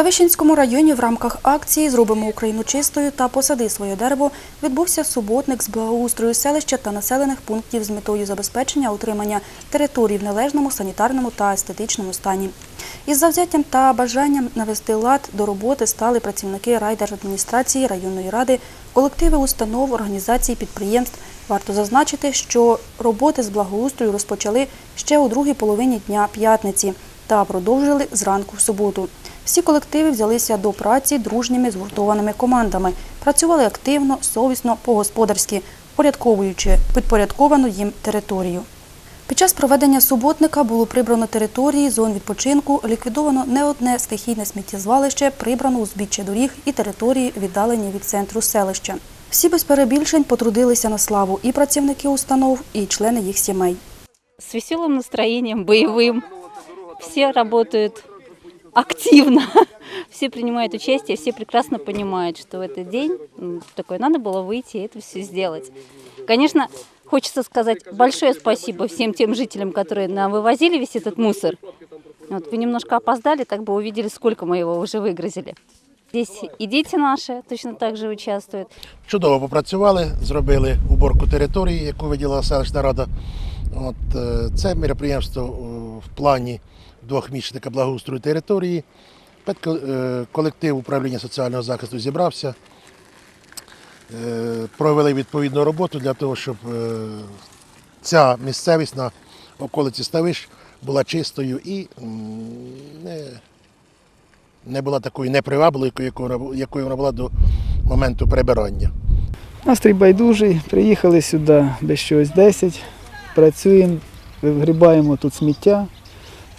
Ставищенському районі в рамках акції Зробимо Україну чистою та посади своє дерево відбувся суботник з благоустрою селища та населених пунктів з метою забезпечення утримання територій в належному санітарному та естетичному стані. Із завзяттям та бажанням навести лад до роботи стали працівники райдержадміністрації, районної ради, колективи установ, організацій, підприємств. Варто зазначити, що роботи з благоустрою розпочали ще у другій половині дня п'ятниці та продовжили зранку в суботу. Всі колективи взялися до праці дружніми згуртованими командами, працювали активно, совісно, по-господарськи, порядковуючи підпорядковану їм територію. Під час проведення суботника було прибрано території, зон відпочинку, ліквідовано не одне стихійне сміттєзвалище, прибрано узбіччя доріг і території, віддалені від центру селища. Всі без перебільшень потрудилися на славу і працівники установ, і члени їх сімей. с веселым настроением, боевым. Все работают активно, все принимают участие, все прекрасно понимают, что в этот день м, такой надо было выйти и это все сделать. Конечно, хочется сказать большое спасибо всем тем жителям, которые нам вывозили весь этот мусор. Вот, вы немножко опоздали, так бы увидели, сколько мы его уже выгрузили. Здесь и дети наши точно так же участвуют. Чудово попрацювали, зробили уборку території, яку виділила селищна рада. От, е, це мероприємство е, в плані двохмісячника благоустрою території. Е, Колектив управління соціального захисту зібрався, е, провели відповідну роботу для того, щоб е, ця місцевість на околиці Ставиш була чистою і не, не була такою непривабливою, якою вона- була до моменту прибирання. Настрій байдужий, приїхали сюди без чогось 10, працюємо, вигрібаємо тут сміття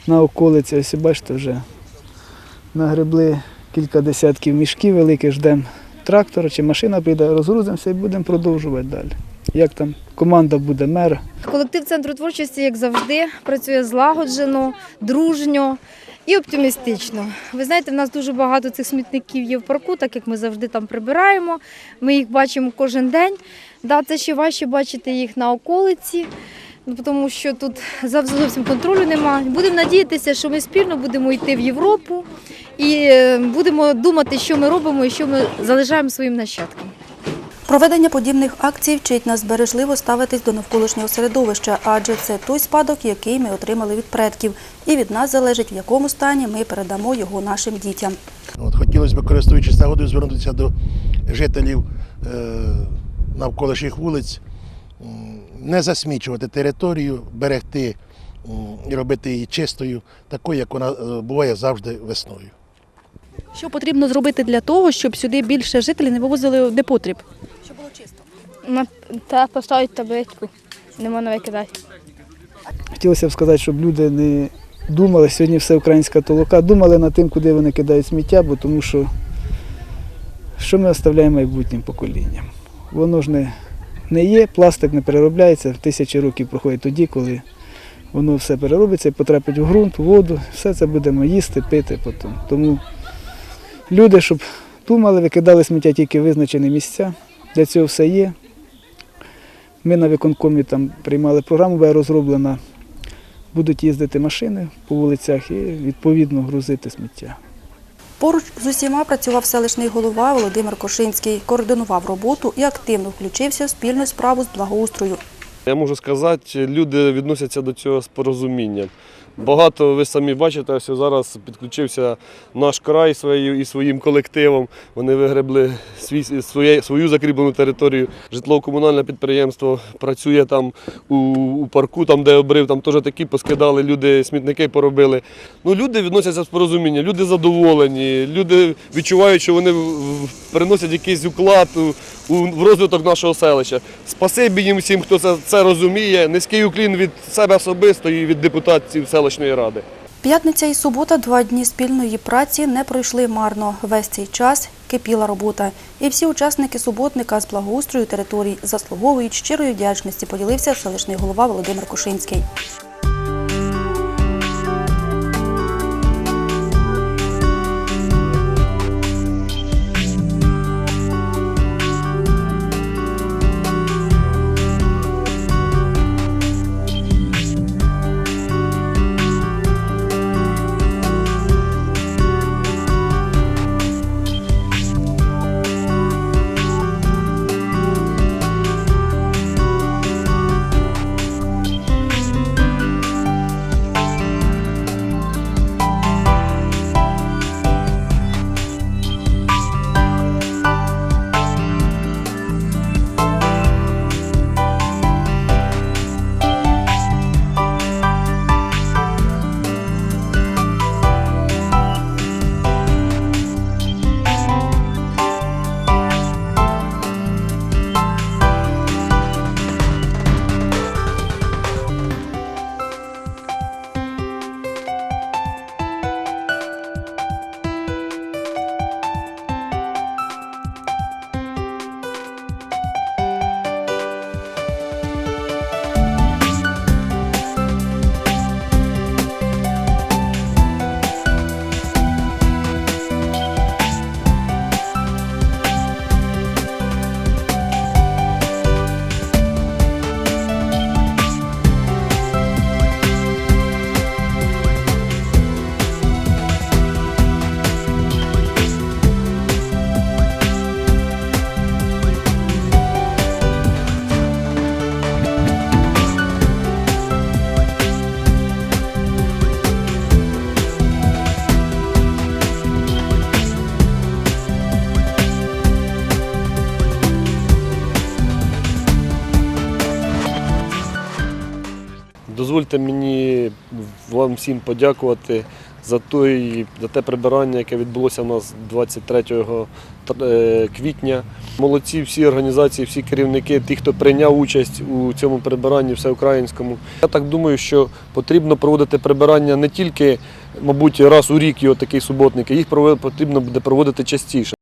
на околиці. Ось бачите, вже нагребли кілька десятків мішків великих, ждемо трактора чи машина прийде, розгрузимося і будемо продовжувати далі. Як там команда буде мера. Колектив центру творчості, як завжди, працює злагоджено, дружньо і оптимістично. Ви знаєте, в нас дуже багато цих смітників є в парку, так як ми завжди там прибираємо. Ми їх бачимо кожен день. Да, це ще важче бачити їх на околиці, тому що тут зовсім зовсім контролю немає. Будемо надіятися, що ми спільно будемо йти в Європу і е, будемо думати, що ми робимо і що ми залишаємо своїм нащадкам. Проведення подібних акцій вчить нас бережливо ставитись до навколишнього середовища, адже це той спадок, який ми отримали від предків, і від нас залежить, в якому стані ми передамо його нашим дітям. От, хотілося б, користуючись нагодою, звернутися до жителів е, навколишніх вулиць, не засмічувати територію, берегти і робити її чистою, такою, як вона е, буває завжди весною. Що потрібно зробити для того, щоб сюди більше жителів не вивозили непотріб? На- Та поставити табличку, не можна викидати. Хотілося б сказати, щоб люди не думали, сьогодні все українська толока, думали над тим, куди вони кидають сміття, бо тому що що ми оставляємо майбутнім поколінням. Воно ж не, не є, пластик не переробляється, тисячі років проходить тоді, коли воно все переробиться і потрапить в ґрунт, в воду, все це будемо їсти, пити потім. Тому люди, щоб думали, викидали сміття тільки визначені місця, для цього все є. Ми на виконкомі там приймали програму, була розроблена. Будуть їздити машини по вулицях і відповідно грузити сміття. Поруч з усіма працював селищний голова Володимир Кошинський, координував роботу і активно включився в спільну справу з благоустрою. Я можу сказати, люди відносяться до цього з порозумінням. Багато ви самі бачите, ось зараз підключився наш край своєю і своїм колективом. Вони вигребли свій, своє, свою закріплену територію. Житлово-комунальне підприємство працює там у, у парку, там де обрив, там теж такі поскидали, люди смітники поробили. Ну, люди відносяться з порозумінням, люди задоволені, люди відчувають, що вони приносять якийсь уклад у, у в розвиток нашого селища. Спасибі їм всім, хто це, це розуміє. Низький уклін від себе особисто і від депутатів селищної ради. П'ятниця і субота, два дні спільної праці, не пройшли марно. Весь цей час кипіла робота. І всі учасники суботника з благоустрою територій заслуговують щирої вдячності, поділився селищний голова Володимир Кошинський. Дозвольте мені вам всім подякувати за, той, за те прибирання, яке відбулося у нас 23 е, квітня. Молодці всі організації, всі керівники, ті, хто прийняв участь у цьому прибиранні всеукраїнському. Я так думаю, що потрібно проводити прибирання не тільки, мабуть, раз у рік його такий суботник, їх потрібно буде проводити частіше.